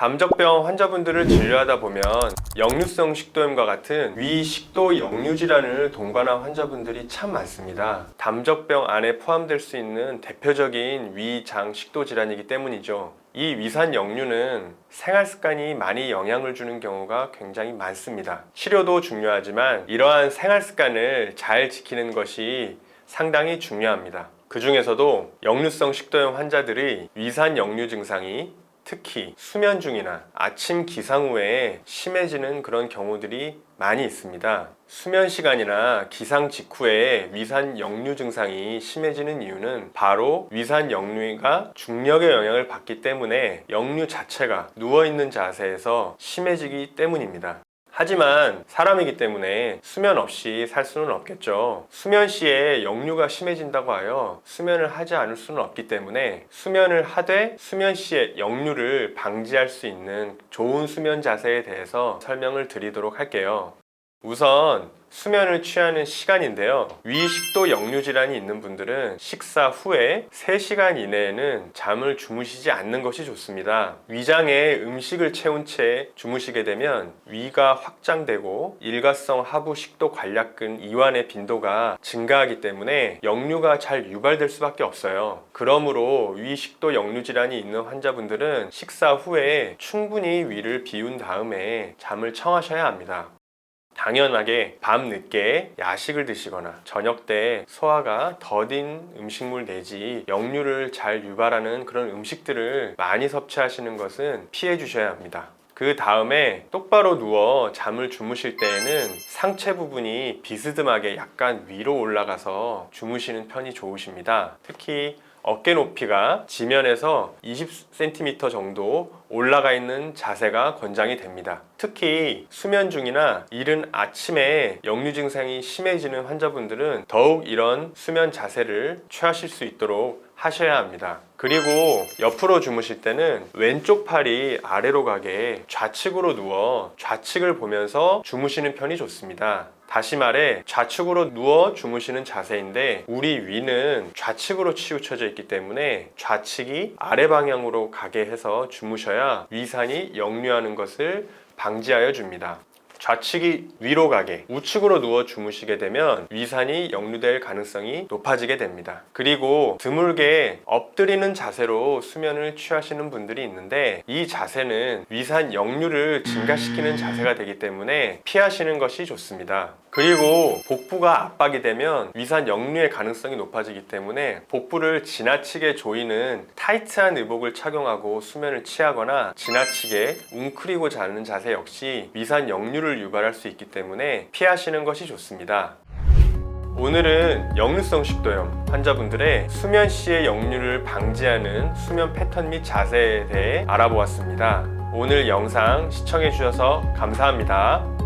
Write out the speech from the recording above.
담적병 환자분들을 진료하다 보면 역류성 식도염과 같은 위 식도 역류 질환을 동반한 환자분들이 참 많습니다. 담적병 안에 포함될 수 있는 대표적인 위장 식도 질환이기 때문이죠. 이 위산 역류는 생활 습관이 많이 영향을 주는 경우가 굉장히 많습니다. 치료도 중요하지만 이러한 생활 습관을 잘 지키는 것이 상당히 중요합니다. 그 중에서도 역류성 식도염 환자들의 위산 역류 증상이 특히 수면 중이나 아침 기상 후에 심해지는 그런 경우들이 많이 있습니다. 수면 시간이나 기상 직후에 위산 역류 증상이 심해지는 이유는 바로 위산 역류가 중력의 영향을 받기 때문에 역류 자체가 누워 있는 자세에서 심해지기 때문입니다. 하지만 사람이기 때문에 수면 없이 살 수는 없겠죠. 수면 시에 역류가 심해진다고 하여 수면을 하지 않을 수는 없기 때문에 수면을 하되 수면 시에 역류를 방지할 수 있는 좋은 수면 자세에 대해서 설명을 드리도록 할게요. 우선 수면을 취하는 시간인데요. 위식도 역류 질환이 있는 분들은 식사 후에 3시간 이내에는 잠을 주무시지 않는 것이 좋습니다. 위장에 음식을 채운 채 주무시게 되면 위가 확장되고 일가성 하부 식도 관략근 이완의 빈도가 증가하기 때문에 역류가 잘 유발될 수밖에 없어요. 그러므로 위식도 역류 질환이 있는 환자분들은 식사 후에 충분히 위를 비운 다음에 잠을 청하셔야 합니다. 당연하게 밤 늦게 야식을 드시거나 저녁 때 소화가 더딘 음식물 내지 역류를 잘 유발하는 그런 음식들을 많이 섭취하시는 것은 피해 주셔야 합니다. 그 다음에 똑바로 누워 잠을 주무실 때에는 상체 부분이 비스듬하게 약간 위로 올라가서 주무시는 편이 좋으십니다. 특히 어깨 높이가 지면에서 20cm 정도 올라가 있는 자세가 권장이 됩니다. 특히 수면 중이나 이른 아침에 역류 증상이 심해지는 환자분들은 더욱 이런 수면 자세를 취하실 수 있도록 하셔야 합니다. 그리고 옆으로 주무실 때는 왼쪽 팔이 아래로 가게 좌측으로 누워 좌측을 보면서 주무시는 편이 좋습니다. 다시 말해 좌측으로 누워 주무시는 자세인데 우리 위는 좌측으로 치우쳐져 있기 때문에 좌측이 아래 방향으로 가게 해서 주무셔야 위산이 역류하는 것을 방지하여 줍니다. 좌측이 위로 가게 우측으로 누워 주무시게 되면 위산이 역류될 가능성이 높아지게 됩니다. 그리고 드물게 엎드리는 자세로 수면을 취하시는 분들이 있는데 이 자세는 위산 역류를 증가시키는 자세가 되기 때문에 피하시는 것이 좋습니다. 그리고 복부가 압박이 되면 위산 역류의 가능성이 높아지기 때문에 복부를 지나치게 조이는 타이트한 의복을 착용하고 수면을 취하거나 지나치게 웅크리고 자는 자세 역시 위산 역류를 유발할 수 있기 때문에 피하시는 것이 좋습니다. 오늘은 역류성 식도염 환자분들의 수면 시의 역류를 방지하는 수면 패턴 및 자세에 대해 알아보았습니다. 오늘 영상 시청해 주셔서 감사합니다.